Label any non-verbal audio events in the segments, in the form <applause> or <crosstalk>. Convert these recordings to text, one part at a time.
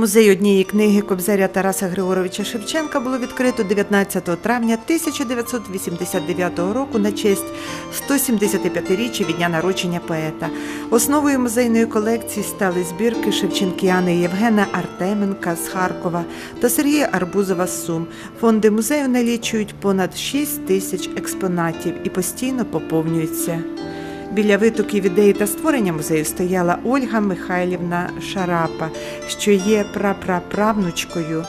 Музей однієї книги Кобзаря Тараса Григоровича Шевченка було відкрито 19 травня 1989 року на честь 175-річчя від дня народження поета. Основою музейної колекції стали збірки Шевченкіани Євгена Артеменка з Харкова та Сергія Арбузова з Сум. Фонди музею налічують понад 6 тисяч експонатів і постійно поповнюються. Біля витоків ідеї та створення музею стояла Ольга Михайлівна Шарапа, що є прапраправнучкою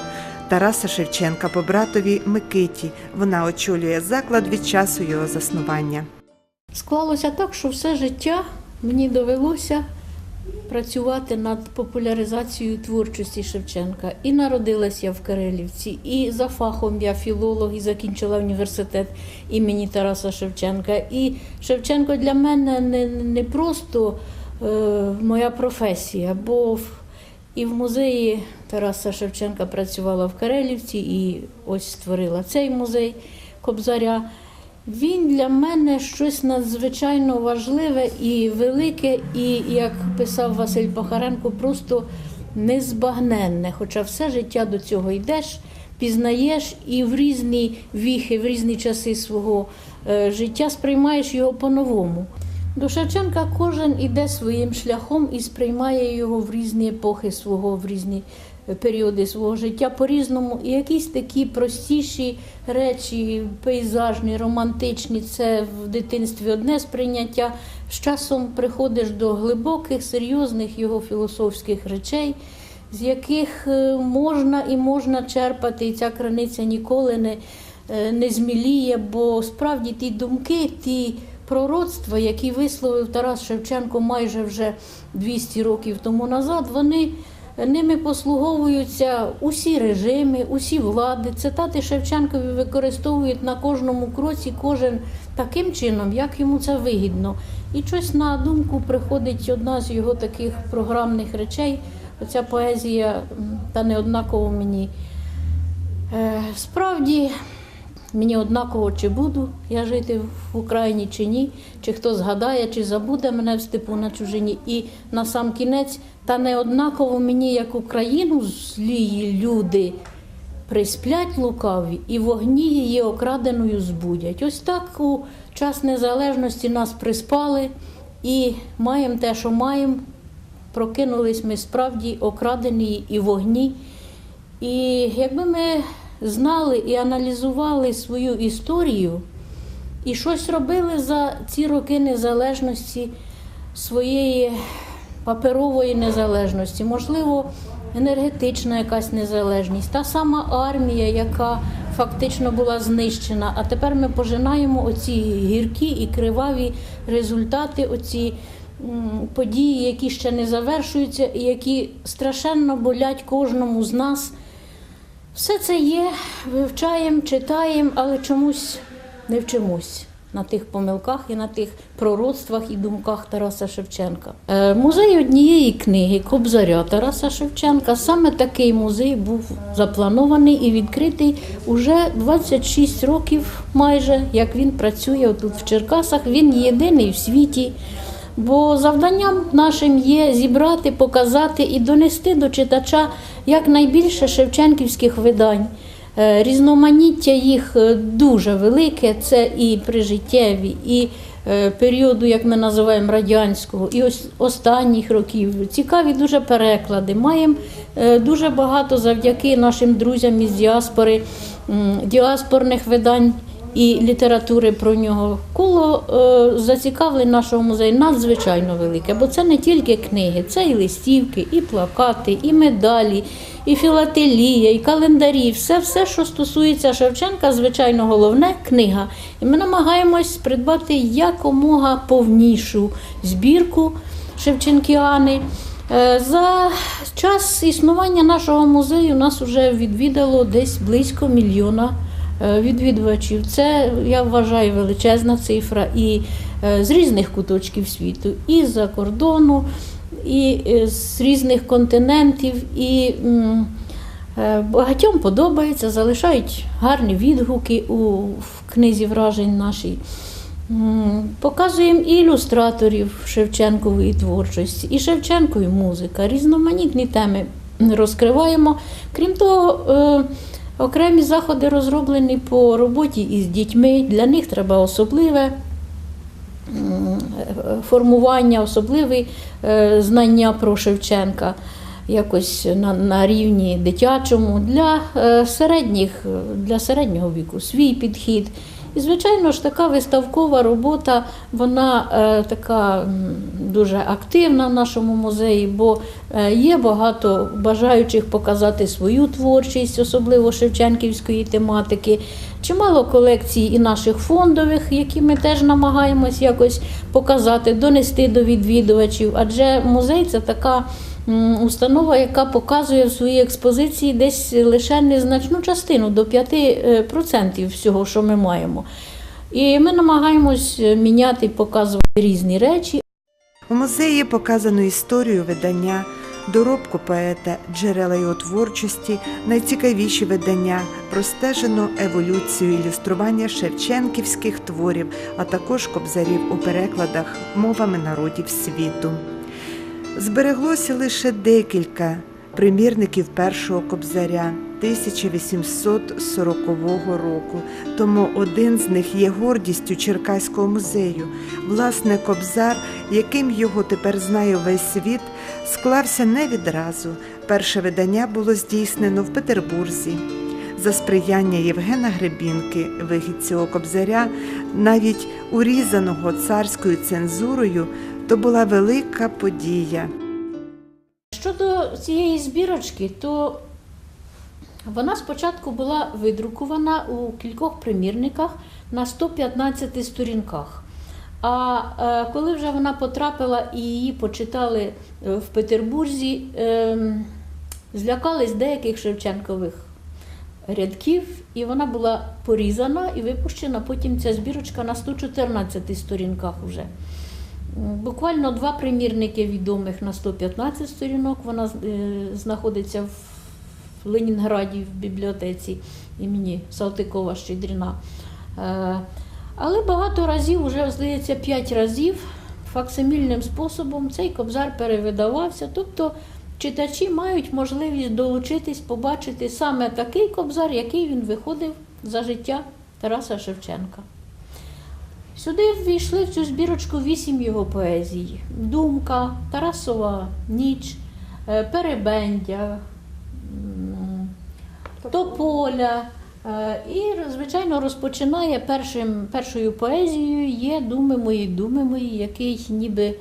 Тараса Шевченка по братові Микиті. Вона очолює заклад від часу його заснування. Склалося так, що все життя мені довелося працювати над популяризацією творчості Шевченка. І народилась я в Кирилівці, і за фахом я філолог і закінчила університет імені Тараса Шевченка. І Шевченко для мене не, не просто е, моя професія, бо і в музеї Тараса Шевченка працювала в Карелівці і ось створила цей музей Кобзаря. Він для мене щось надзвичайно важливе і велике, і, як писав Василь Пахаренко, просто незбагненне. Хоча все життя до цього йдеш, пізнаєш і в різні віхи, в різні часи свого е, життя сприймаєш його по-новому. До Шевченка кожен іде своїм шляхом і сприймає його в різні епохи свого, в різні періоди свого життя по-різному. І якісь такі простіші речі, пейзажні, романтичні, це в дитинстві одне сприйняття. З часом приходиш до глибоких, серйозних його філософських речей, з яких е, можна і можна черпати, і ця краниця ніколи не, е, не зміліє, бо справді ті думки, ті пророцтва, які висловив Тарас Шевченко майже вже 200 років тому назад, вони ними послуговуються усі режими, усі влади. Цитати Шевченкові використовують на кожному кроці кожен таким чином, як йому це вигідно. І щось на думку приходить одна з його таких програмних речей. Оця поезія та не однаково мені. Е, Справді, мені однаково, чи буду я жити в Україні чи ні, чи хто згадає, чи забуде мене в степу на чужині. І на сам кінець, та не однаково мені, як Україну злії люди присплять лукаві і вогні її окраденою збудять. Ось так у час незалежності нас приспали і маємо те, що маємо. Прокинулись ми справді окрадені і вогні. І якби ми знали і аналізували свою історію і щось робили за ці роки незалежності своєї паперової незалежності, можливо, енергетична якась незалежність, та сама армія, яка фактично була знищена. А тепер ми пожинаємо оці гіркі і криваві результати, оці події, які ще не завершуються, і які страшенно болять кожному з нас. Все це є, вивчаємо, читаємо, але чомусь не вчимось на тих помилках і на тих пророцтвах і думках Тараса Шевченка. Е, Музей однієї книги Кобзаря Тараса Шевченка. Саме такий музей був запланований і відкритий уже 26 років, майже як він працює тут в Черкасах. Він єдиний в світі. Бо завданням нашим є зібрати, показати і донести до читача якнайбільше шевченківських видань. Е, Різноманіття їх е, дуже велике, це і прижиттєві, і е, періоду, як ми називаємо, радянського, і ось останніх років. Цікаві дуже переклади. Маємо дуже багато завдяки нашим друзям із діаспори, діаспорних видань і літератури про нього. Коло е, зацікавлень нашого музею надзвичайно велике, бо це не тільки книги, це і листівки, і плакати, і медалі, і філателія, і календарі. Все, все, що стосується Шевченка, звичайно, головне книга. І ми намагаємось придбати якомога повнішу збірку Шевченкіани. Е, За час існування нашого музею нас вже відвідало десь близько мільйона е, відвідувачів. Це я вважаю величезна цифра і е, з різних куточків світу, і з-за кордону, і е, з різних континентів. І багатьом подобається, залишають гарні відгуки у в книзі вражень нашій. Показуємо і ілюстраторів Шевченкової творчості, і Шевченкової музика, різноманітні теми. розкриваємо. Крім того, окремі заходи розроблені по роботі із дітьми. Для них треба особливе формування, особливі е, знання про Шевченка. Якось на, на рівні дитячому, для, е, середніх, для середнього віку свій підхід. І, звичайно ж, така виставкова робота, вона е, така дуже активна в нашому музеї, бо е, є багато бажаючих показати свою творчість, особливо шевченківської тематики. Чимало колекцій і наших фондових, які ми теж намагаємось якось показати, донести до відвідувачів. Адже музей це така установа, яка показує в своїй експозиції десь лише незначну частину до 5% всього, що ми маємо. І ми намагаємось міняти і показувати різні речі. У музеї показано історію видання, доробку поета, джерела його творчості, найцікавіші видання, простежено еволюцію ілюстрування шевченківських творів, а також кобзарів у перекладах мовами народів світу. Збереглося лише декілька примірників першого кобзаря 1840 року, тому один з них є гордістю Черкаського музею. Власне, кобзар, яким його тепер знає весь світ, склався не відразу. Перше видання було здійснено в Петербурзі. За сприяння Євгена Гребінки, вихід цього кобзаря, навіть урізаного царською цензурою, то була велика подія. Щодо цієї збірочки, то вона спочатку була видрукувана у кількох примірниках на 115 сторінках. А е, коли вже вона потрапила і її почитали е, в Петербурзі, ем, злякались деяких Шевченкових рядків, і вона була порізана і випущена потім ця збірочка на 114 сторінках вже. Буквально два примірники відомих на 115 сторінок. Вона е, знаходиться в Ленінграді в бібліотеці імені Салтикова Щедріна. Е, Але багато разів, вже здається, п'ять разів факсимільним способом цей кобзар перевидавався. Тобто читачі мають можливість долучитись, побачити саме такий кобзар, який він виходив за життя Тараса Шевченка. Сюди ввійшли в цю збірочку вісім його поезій: Думка, Тарасова ніч, е, Перебендя, Тополя. Е, І, звичайно, розпочинає першим, першою поезією є Думи мої, думи мої, який ніби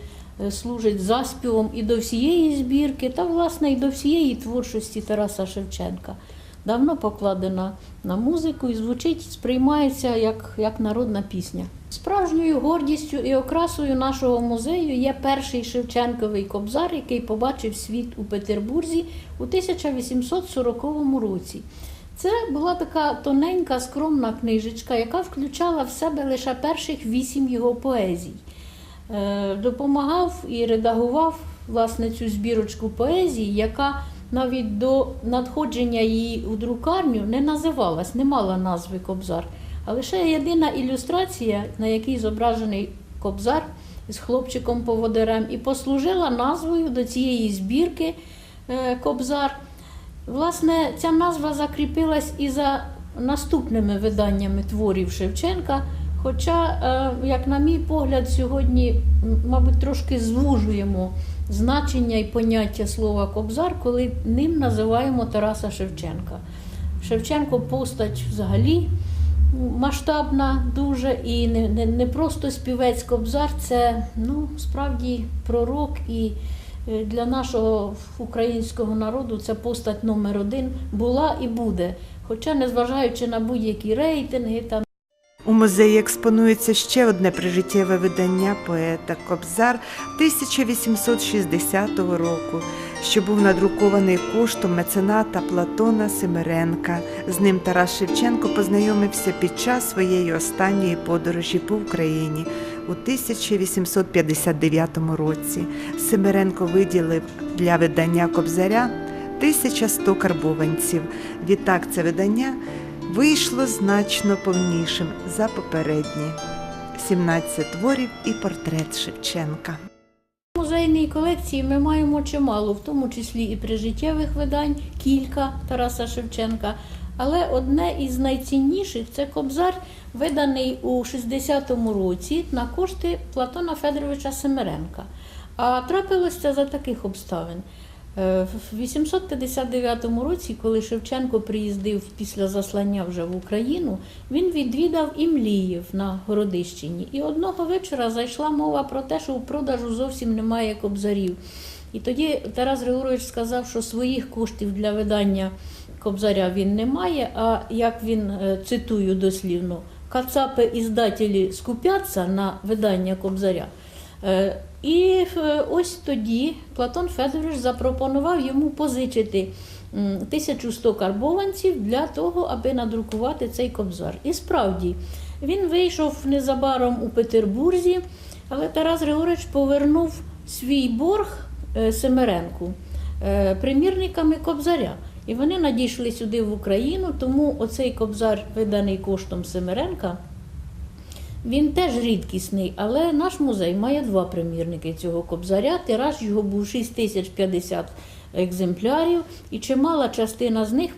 е, служить заспівом і до всієї збірки, та, власне, і до всієї творчості Тараса Шевченка. Давно покладена на музику і звучить, сприймається як, як народна пісня. Справжньою гордістю і окрасою нашого музею є перший Шевченковий кобзар, який побачив світ у Петербурзі у 1840 році. Це була така тоненька, скромна книжечка, яка включала в себе лише перших вісім його поезій. Е, Допомагав і редагував власне цю збірочку поезії, яка навіть до надходження її у друкарню не називалась, не мала назви Кобзар. А лише єдина ілюстрація, на якій зображений Кобзар з хлопчиком-поводирем, і послужила назвою до цієї збірки е, Кобзар. Власне, ця назва закріпилась і за наступними виданнями творів Шевченка. Хоча, е, як на мій погляд, сьогодні, мабуть, трошки звужуємо значення і поняття слова Кобзар, коли ним називаємо Тараса Шевченка. Шевченко постать взагалі масштабна дуже і не, не, не просто співець Кобзар, це ну, справді пророк і е, для нашого українського народу це постать номер один була і буде. Хоча, незважаючи на будь-які рейтинги, там музеї експонується ще одне прижиттєве видання поета Кобзар 1860 року, що був надрукований коштом мецената Платона Семеренка. З ним Тарас Шевченко познайомився під час своєї останньої подорожі по Україні у 1859 році. Семеренко виділив для видання Кобзаря 1100 карбованців. Відтак це видання вийшло значно повнішим за попередні 17 творів і портрет Шевченка. В музейній колекції ми маємо чимало, в тому числі і прижиттєвих видань, кілька Тараса Шевченка. Але одне із найцінніших це кобзар, виданий у 60-му році на кошти Платона Федоровича Семеренка. А трапилось це за таких обставин. Е, В 859 році, коли Шевченко приїздив після заслання вже в Україну, він відвідав і Мліїв на Городищині. І одного вечора зайшла мова про те, що у продажу зовсім немає кобзарів. І тоді Тарас Григорович сказав, що своїх коштів для видання кобзаря він не має, а як він е, цитую дослівно, кацапи іздателі скупяться на видання кобзаря. І е, ось тоді Платон Федорович запропонував йому позичити м, 1100 карбованців для того, аби надрукувати цей кобзар. І справді, він вийшов незабаром у Петербурзі, але Тарас Григорович повернув свій борг е, Семеренку е, примірниками кобзаря. І вони надійшли сюди в Україну, тому оцей кобзар, виданий коштом Семеренка, він теж рідкісний, але наш музей має два примірники цього кобзаря. Тираж його був 6050 екземплярів, і чимала частина з них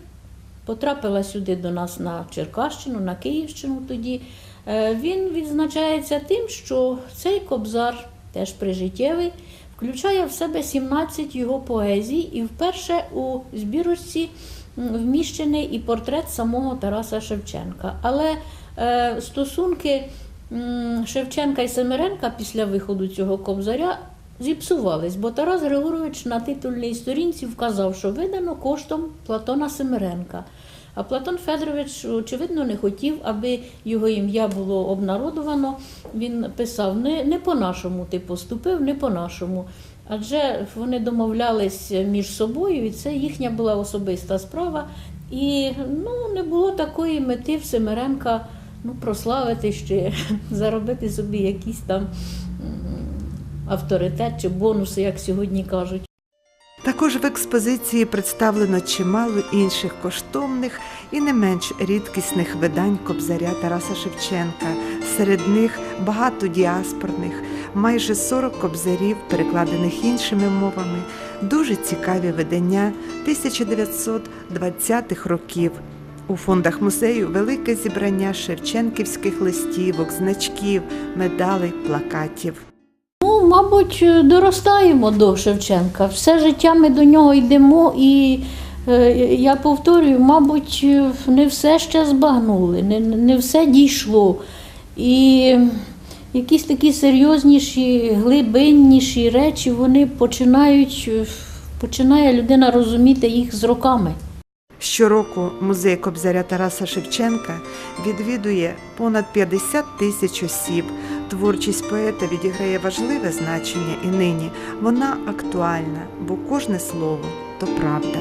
потрапила сюди до нас на Черкащину, на Київщину тоді. Е, Він відзначається тим, що цей кобзар, теж прижиттєвий, включає в себе 17 його поезій, і вперше у збірочці вміщений і портрет самого Тараса Шевченка. Але е, стосунки Шевченка і Семеренка після виходу цього кобзаря зіпсувались, бо Тарас Григорович на титульній сторінці вказав, що видано коштом Платона Семеренка. А Платон Федорович, очевидно, не хотів, аби його ім'я було обнародовано. Він писав: не, не по-нашому ти поступив, не по-нашому. Адже вони домовлялись між собою, і це їхня була особиста справа. І ну, не було такої мети в Семеренка ну, прославити ще, <laughs> заробити собі якийсь там авторитет чи бонуси, як сьогодні кажуть. Також в експозиції представлено чимало інших коштовних і не менш рідкісних видань кобзаря Тараса Шевченка. Серед них багато діаспорних, майже 40 кобзарів, перекладених іншими мовами, дуже цікаві видання 1920-х років. У фондах музею велике зібрання шевченківських листівок, значків, медалей, плакатів. Ну, мабуть, доростаємо до Шевченка. Все життя ми до нього йдемо, і е, я повторюю, мабуть, не все ще збагнули, не, не все дійшло. І якісь такі серйозніші, глибинніші речі вони починають, починає людина розуміти їх з роками. Щороку музей Кобзаря Тараса Шевченка відвідує понад 50 тисяч осіб. Творчість поета відіграє важливе значення і нині. Вона актуальна, бо кожне слово то правда.